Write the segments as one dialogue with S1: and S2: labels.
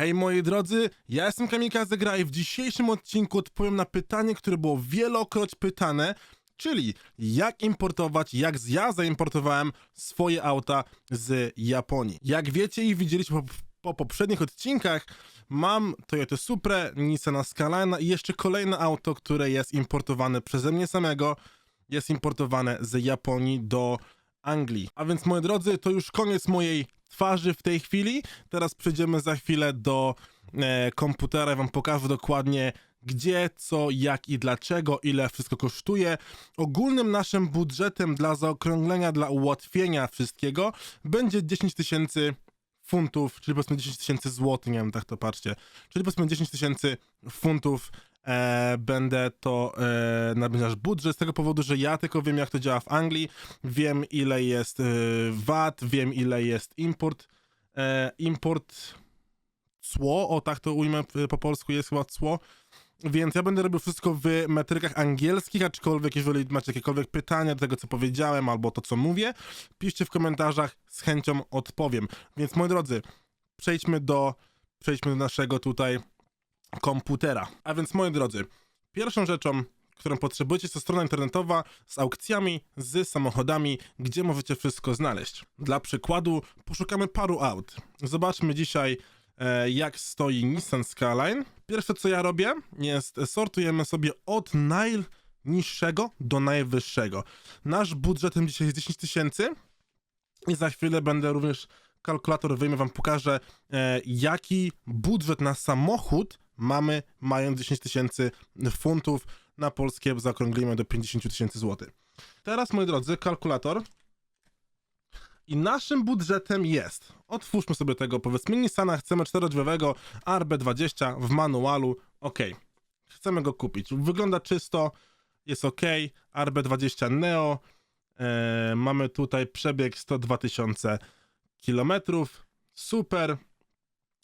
S1: Hej moi drodzy, ja jestem Kamikaze Gra i w dzisiejszym odcinku odpowiem na pytanie, które było wielokroć pytane, czyli jak importować, jak ja zaimportowałem swoje auta z Japonii. Jak wiecie i widzieliśmy po, po poprzednich odcinkach, mam Toyota Supra, Nissana Skyline i jeszcze kolejne auto, które jest importowane przeze mnie samego, jest importowane z Japonii do Anglii. A więc moi drodzy, to już koniec mojej twarzy w tej chwili. Teraz przejdziemy za chwilę do e, komputera i wam pokażę dokładnie gdzie, co, jak i dlaczego, ile wszystko kosztuje. Ogólnym naszym budżetem dla zaokrąglenia, dla ułatwienia wszystkiego będzie 10 tysięcy funtów, czyli powiedzmy 10 tysięcy złotych, nie wiem, tak to patrzcie, czyli powiedzmy 10 tysięcy funtów e, będę to e, na nasz budżet z tego powodu, że ja tylko wiem jak to działa w Anglii, wiem ile jest e, VAT, wiem ile jest import, e, import cło, o tak to ujmę po polsku jest chyba cło, więc ja będę robił wszystko w metrykach angielskich, aczkolwiek jeżeli macie jakiekolwiek pytania do tego, co powiedziałem, albo to, co mówię, piszcie w komentarzach, z chęcią odpowiem. Więc moi drodzy, przejdźmy do, przejdźmy do naszego tutaj komputera. A więc moi drodzy, pierwszą rzeczą, którą potrzebujecie, to strona internetowa z aukcjami, z samochodami, gdzie możecie wszystko znaleźć. Dla przykładu poszukamy paru aut. Zobaczmy dzisiaj, e, jak stoi Nissan Skyline. Pierwsze, co ja robię, jest sortujemy sobie od najniższego do najwyższego. Nasz budżetem dzisiaj jest 10 tysięcy i za chwilę będę również kalkulator wyjmę, wam pokażę, e, jaki budżet na samochód mamy, mając 10 tysięcy funtów. Na polskie zaokrąglimy do 50 tysięcy złotych. Teraz, moi drodzy, kalkulator. I naszym budżetem jest, otwórzmy sobie tego, powiedzmy Nissana, chcemy czterodrzwiowego RB20 w manualu, ok. Chcemy go kupić. Wygląda czysto, jest ok. RB20 Neo, e, mamy tutaj przebieg 102 tysiące kilometrów, super.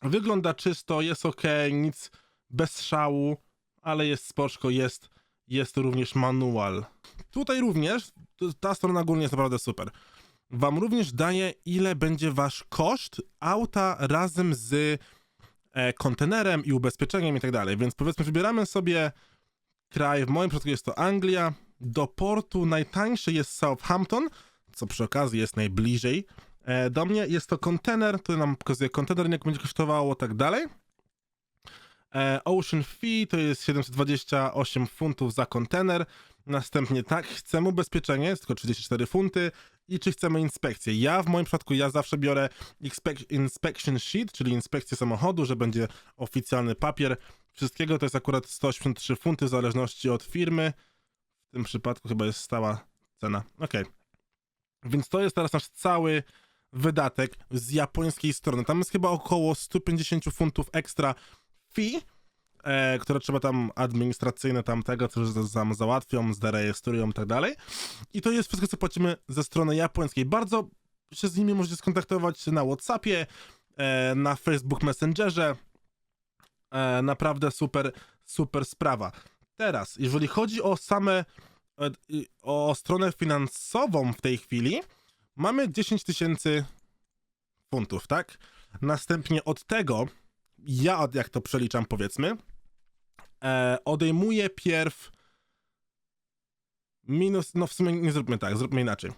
S1: Wygląda czysto, jest ok, nic bez szału, ale jest spoczko, jest, jest również manual. Tutaj również, ta strona ogólnie jest naprawdę super. Wam również daje, ile będzie wasz koszt auta razem z e, kontenerem i ubezpieczeniem i tak dalej. Więc powiedzmy, wybieramy sobie kraj, w moim przypadku jest to Anglia. Do portu najtańszy jest Southampton, co przy okazji jest najbliżej e, do mnie. Jest to kontener, który nam pokazuje kontener, jak będzie kosztowało, tak dalej. E, Ocean Fee to jest 728 funtów za kontener. Następnie tak, chcemy ubezpieczenie, jest tylko 34 funty. I czy chcemy inspekcję? Ja w moim przypadku, ja zawsze biorę inspec- inspection sheet, czyli inspekcję samochodu, że będzie oficjalny papier. Wszystkiego to jest akurat 183 funty w zależności od firmy. W tym przypadku chyba jest stała cena. Okej. Więc to jest teraz nasz cały wydatek z japońskiej strony. Tam jest chyba około 150 funtów ekstra fee, e, które trzeba tam administracyjne tam tego, co tam załatwią, zarejestrują i tak dalej. I to jest wszystko, co płacimy ze strony japońskiej. Bardzo się z nimi możecie skontaktować na Whatsappie, e, na Facebook Messengerze. E, naprawdę super, super sprawa. Teraz, jeżeli chodzi o same, e, o stronę finansową w tej chwili, mamy 10 tysięcy funtów, tak? Następnie od tego, ja jak to przeliczam powiedzmy, e, odejmuję pierw minus, no w sumie nie zróbmy tak, zróbmy inaczej.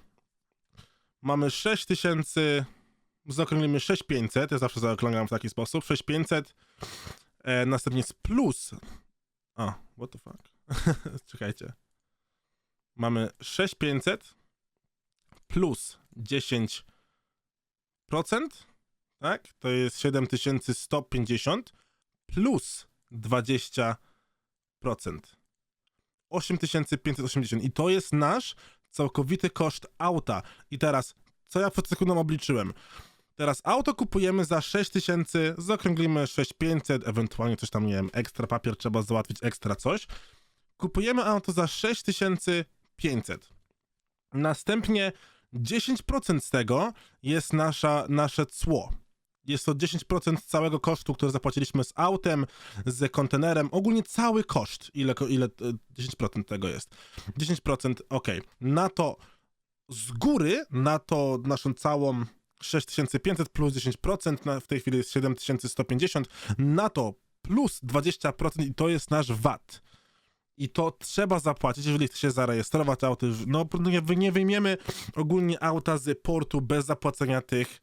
S1: Mamy 6 tysięcy, zaokrąglimy 6500, ja zawsze zaokrąglam w taki sposób, 6500, e, następnie jest plus, o, what the fuck, czekajcie, mamy 6500 plus 10%, tak, to jest 7150 plus 20%. 8580 i to jest nasz całkowity koszt auta. I teraz, co ja przed sekundą obliczyłem? Teraz auto kupujemy za 6000, zaokrąglimy 6500, ewentualnie coś tam, nie wiem, ekstra papier trzeba załatwić, ekstra coś. Kupujemy auto za 6500. Następnie 10% z tego jest nasza, nasze cło. Jest to 10% całego kosztu, który zapłaciliśmy z autem, z kontenerem. Ogólnie cały koszt. Ile, ile e, 10% tego jest? 10%, ok. Na to z góry, na to naszą całą 6500 plus 10%, na, w tej chwili jest 7150, na to plus 20% i to jest nasz VAT. I to trzeba zapłacić, jeżeli chce się zarejestrować auto. No, nie, nie wyjmiemy ogólnie auta z portu bez zapłacenia tych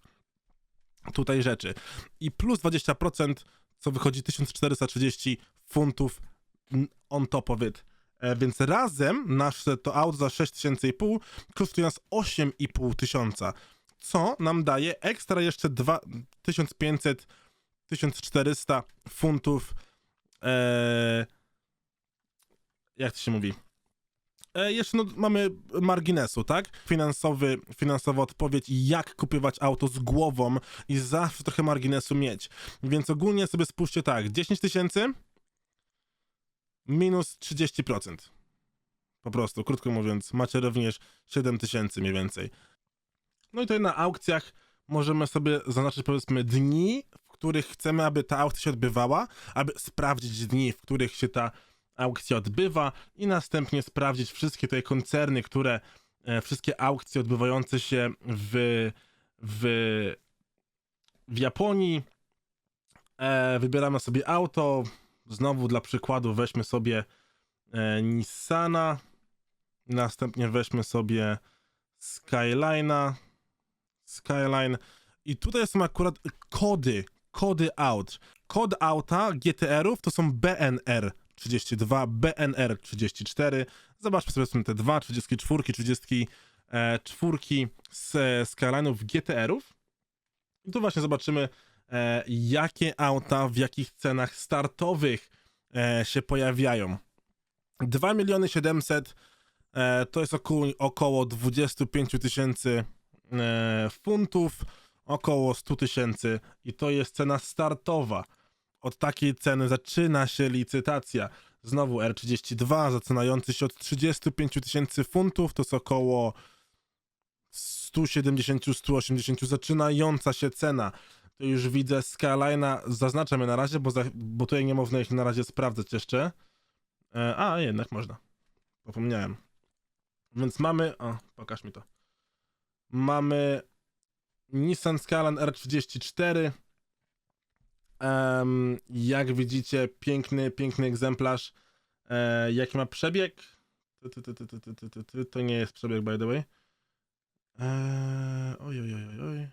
S1: tutaj rzeczy. I plus 20%, co wychodzi 1430 funtów on top of it. E, więc razem nasze to auto za 6500 kosztuje nas 8500 tysiąca, co nam daje ekstra jeszcze 2 1500 1400 funtów e, jak to się mówi? E, jeszcze no, mamy marginesu, tak? Finansowy, finansowa odpowiedź, jak kupywać auto z głową i zawsze trochę marginesu mieć. Więc ogólnie sobie spójrzcie tak, 10 tysięcy minus 30%. Po prostu, krótko mówiąc, macie również 7 tysięcy mniej więcej. No i tutaj na aukcjach możemy sobie zaznaczyć powiedzmy dni, w których chcemy, aby ta aukcja się odbywała, aby sprawdzić dni, w których się ta aukcja odbywa i następnie sprawdzić wszystkie te koncerny, które, e, wszystkie aukcje odbywające się w, w, w Japonii. E, wybieramy sobie auto. Znowu dla przykładu weźmy sobie e, Nissana. Następnie weźmy sobie Skyline'a. Skyline. I tutaj są akurat kody, kody aut. Kod auta GTR-ów to są BNR 32, BNR 34. Zobaczmy sobie te dwa, 34, 34 z Skyline'ów GTR-ów. I tu właśnie zobaczymy, e, jakie auta w jakich cenach startowych e, się pojawiają. 2 miliony 700 e, to jest około, około 25 tysięcy e, funtów, około 100 tysięcy i to jest cena startowa. Od takiej ceny zaczyna się licytacja. Znowu R32 zaczynający się od 35 tysięcy funtów, to jest około 170-180 zaczynająca się cena. To już widzę Skyline'a, zaznaczam je na razie, bo, za, bo tutaj nie można ich na razie sprawdzać jeszcze. E, a, jednak można. Zapomniałem. Więc mamy, o, pokaż mi to. Mamy Nissan Skyline R34. Jak widzicie, piękny, piękny egzemplarz. E, jaki ma przebieg? To, nie jest przebieg, by the way. Eee, oj, oj, oj, oj.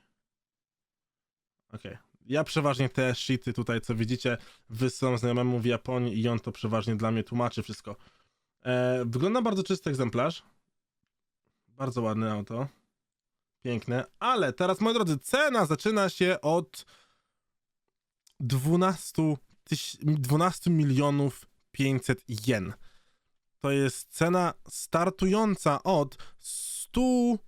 S1: Okej. Okay. Ja przeważnie te shity tutaj, co widzicie, wysyłam znajomemu w Japonii i on to przeważnie dla mnie tłumaczy wszystko. E, wygląda bardzo czysty egzemplarz. Bardzo ładne auto. Piękne. Ale teraz, moi drodzy, cena zaczyna się od 12, tyś- 12 milionów 500 jen. To jest cena startująca od 100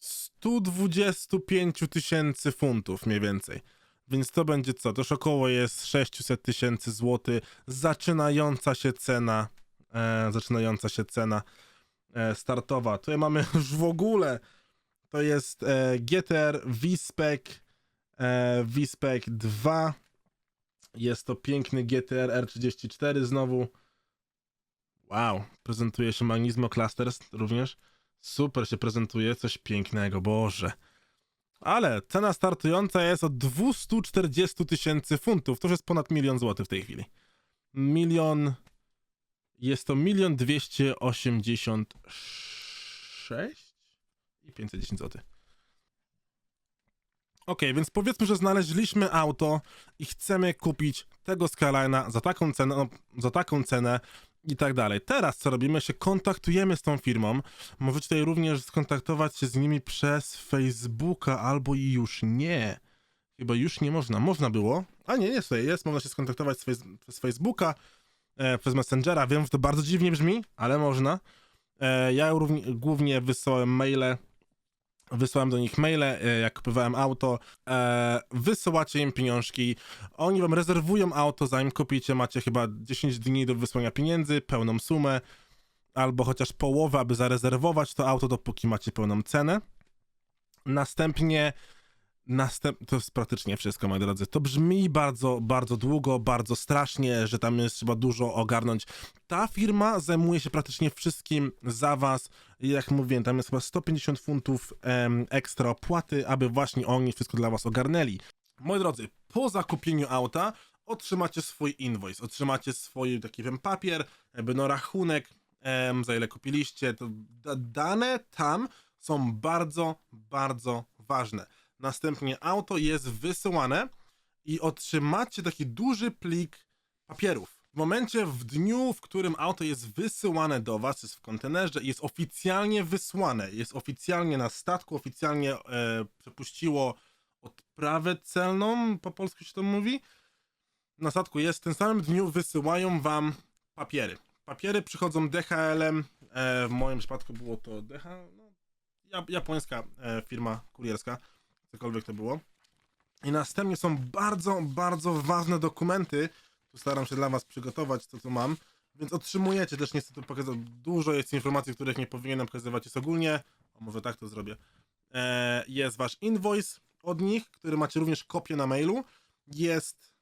S1: 125 tysięcy funtów mniej więcej. Więc to będzie co? To już około jest 600 tysięcy złotych. Zaczynająca się cena. E, zaczynająca się cena e, startowa. Tutaj mamy już w ogóle. To jest e, GTR V-Spec e, V-Spec 2. Jest to piękny GTR R34 znowu. Wow, prezentuje się Magnismo Clusters również. Super się prezentuje, coś pięknego, Boże. Ale cena startująca jest od 240 tysięcy funtów. To już jest ponad milion złotych w tej chwili. Milion. Jest to milion dwieście osiemdziesiąt sześć i 510 zł. Okej, więc powiedzmy, że znaleźliśmy auto i chcemy kupić tego Skyline'a za taką cenę, no, za taką cenę i tak dalej. Teraz co robimy? Się kontaktujemy z tą firmą. Możecie tutaj również skontaktować się z nimi przez Facebooka albo i już nie. Chyba już nie można. Można było. A nie, jest tutaj, jest. Można się skontaktować z Facebooka, e, przez Messengera. Wiem, że to bardzo dziwnie brzmi, ale można. E, ja równie, głównie wysyłałem maile Wysłałem do nich maile, e, jak kupowałem auto. E, wysyłacie im pieniążki. Oni wam rezerwują auto, zanim kupicie. Macie chyba 10 dni do wysłania pieniędzy, pełną sumę, albo chociaż połowę, aby zarezerwować to auto, dopóki macie pełną cenę. Następnie Następ... To jest praktycznie wszystko, moi drodzy. To brzmi bardzo, bardzo długo, bardzo strasznie, że tam jest trzeba dużo ogarnąć. Ta firma zajmuje się praktycznie wszystkim za was. Jak mówiłem, tam jest chyba 150 funtów em, ekstra opłaty, aby właśnie oni wszystko dla was ogarnęli. Moi drodzy, po zakupieniu auta otrzymacie swój invoice, otrzymacie swój taki wiem, papier, jakby no rachunek, em, za ile kupiliście. To da- dane tam są bardzo, bardzo ważne. Następnie auto jest wysyłane i otrzymacie taki duży plik papierów. W momencie, w dniu, w którym auto jest wysyłane do Was, jest w kontenerze jest oficjalnie wysłane, jest oficjalnie na statku, oficjalnie e, przepuściło odprawę celną, po polsku się to mówi, na statku jest, w tym samym dniu wysyłają Wam papiery. Papiery przychodzą DHL-em, e, w moim przypadku było to DHL, no, jap- japońska e, firma kurierska, cokolwiek to było. I następnie są bardzo, bardzo ważne dokumenty. Tu staram się dla Was przygotować to, co mam. Więc otrzymujecie też niestety pokazać. Dużo jest informacji, których nie powinienem pokazywać. Jest ogólnie. O, może tak to zrobię. E, jest Wasz invoice od nich, który macie również kopię na mailu. Jest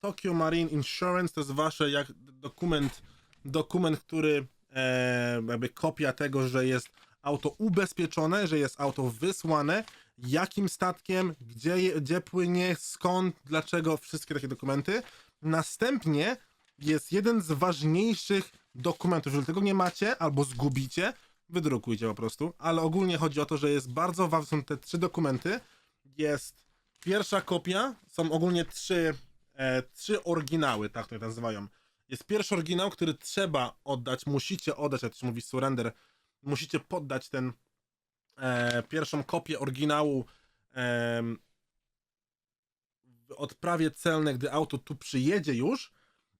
S1: Tokyo Marine Insurance, to jest Wasze jak dokument, dokument, który e, jakby kopia tego, że jest auto ubezpieczone, że jest auto wysłane, jakim statkiem, gdzie, gdzie płynie, skąd, dlaczego, wszystkie takie dokumenty. Następnie jest jeden z ważniejszych dokumentów. Jeżeli tego nie macie albo zgubicie, wydrukujcie po prostu, ale ogólnie chodzi o to, że jest bardzo ważne, są te trzy dokumenty. Jest pierwsza kopia, są ogólnie trzy, e, trzy oryginały, tak to nazywają. Jest pierwszy oryginał, który trzeba oddać, musicie oddać, jak to się mówi surrender, musicie poddać ten e, pierwszą kopię oryginału em, w odprawie celnej, gdy auto tu przyjedzie już.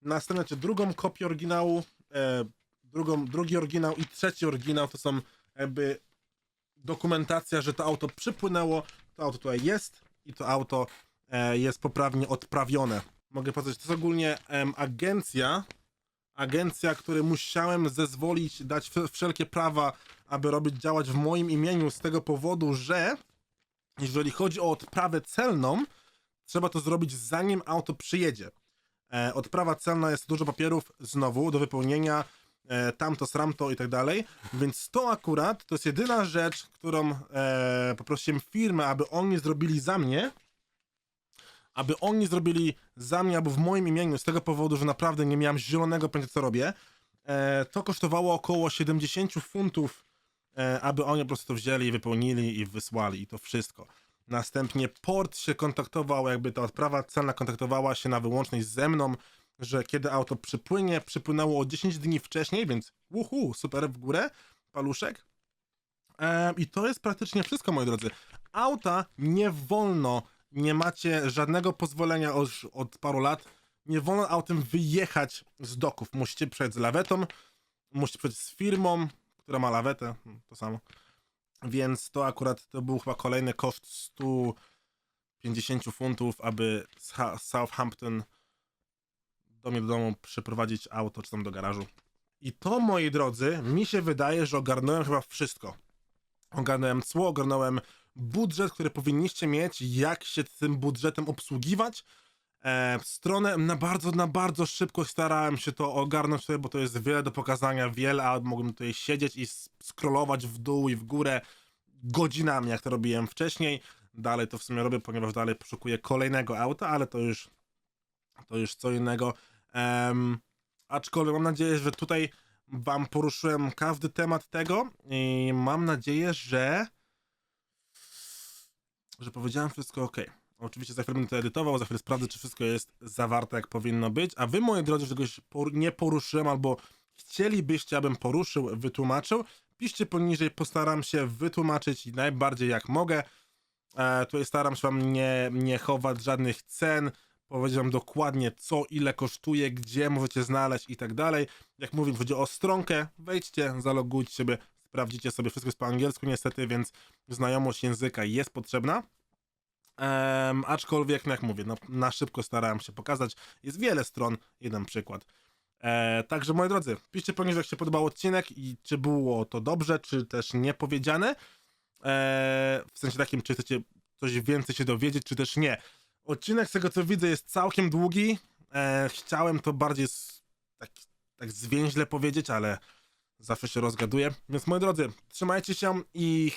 S1: Następnie drugą kopię oryginału, e, drugą, drugi oryginał i trzeci oryginał to są jakby dokumentacja, że to auto przypłynęło, to auto tutaj jest i to auto e, jest poprawnie odprawione. Mogę powiedzieć, to jest ogólnie em, agencja, agencja, której musiałem zezwolić, dać wszelkie prawa, aby robić, działać w moim imieniu z tego powodu, że jeżeli chodzi o odprawę celną, trzeba to zrobić zanim auto przyjedzie. E, odprawa celna jest dużo papierów znowu do wypełnienia, e, tamto, sramto i tak dalej, więc to akurat to jest jedyna rzecz, którą e, poprosiłem firmę, aby oni zrobili za mnie, aby oni zrobili za mnie albo w moim imieniu z tego powodu, że naprawdę nie miałem zielonego pojęcia co robię. E, to kosztowało około 70 funtów, e, aby oni po prostu to wzięli wypełnili i wysłali i to wszystko. Następnie port się kontaktował, jakby ta odprawa celna kontaktowała się na wyłączność ze mną, że kiedy auto przypłynie, przypłynęło o 10 dni wcześniej, więc uhu, super w górę, paluszek. Em, I to jest praktycznie wszystko, moi drodzy. Auta nie wolno, nie macie żadnego pozwolenia już od paru lat, nie wolno autem wyjechać z doków. Musicie przejść z lawetą, musicie przejść z firmą, która ma lawetę, to samo. Więc to akurat to był chyba kolejny koszt 150 funtów, aby z Ha- Southampton do mnie do domu przyprowadzić auto, czy tam do garażu. I to, moi drodzy, mi się wydaje, że ogarnąłem chyba wszystko. Ogarnąłem cło, ogarnąłem budżet, który powinniście mieć, jak się tym budżetem obsługiwać. E, stronę na bardzo, na bardzo szybko starałem się to ogarnąć sobie, bo to jest wiele do pokazania, wiele, a mogłem tutaj siedzieć i scrollować w dół i w górę godzinami, jak to robiłem wcześniej. Dalej to w sumie robię, ponieważ dalej poszukuję kolejnego auta, ale to już to już co innego. Em, aczkolwiek mam nadzieję, że tutaj wam poruszyłem każdy temat tego i mam nadzieję, że że powiedziałem wszystko ok. Oczywiście za chwilę będę to edytował, za chwilę sprawdzę, czy wszystko jest zawarte jak powinno być, a wy, moi drodzy, czegoś nie poruszyłem albo chcielibyście, abym poruszył, wytłumaczył, piszcie poniżej, postaram się wytłumaczyć najbardziej jak mogę. E, tutaj staram się wam nie, nie chować żadnych cen, powiedzieć wam dokładnie co, ile kosztuje, gdzie możecie znaleźć i tak dalej. Jak mówię, chodzi o stronkę, wejdźcie, zalogujcie sobie, sprawdzicie sobie, wszystko jest po angielsku niestety, więc znajomość języka jest potrzebna. Aczkolwiek, no jak mówię, no, na szybko starałem się pokazać. Jest wiele stron, jeden przykład. E, także moi drodzy, piszcie poniżej, jak się podobał odcinek i czy było to dobrze, czy też niepowiedziane. E, w sensie takim, czy chcecie coś więcej się dowiedzieć, czy też nie. Odcinek, z tego co widzę, jest całkiem długi. E, chciałem to bardziej z, tak, tak zwięźle powiedzieć, ale Zawsze się rozgaduję. Więc moi drodzy, trzymajcie się i hej!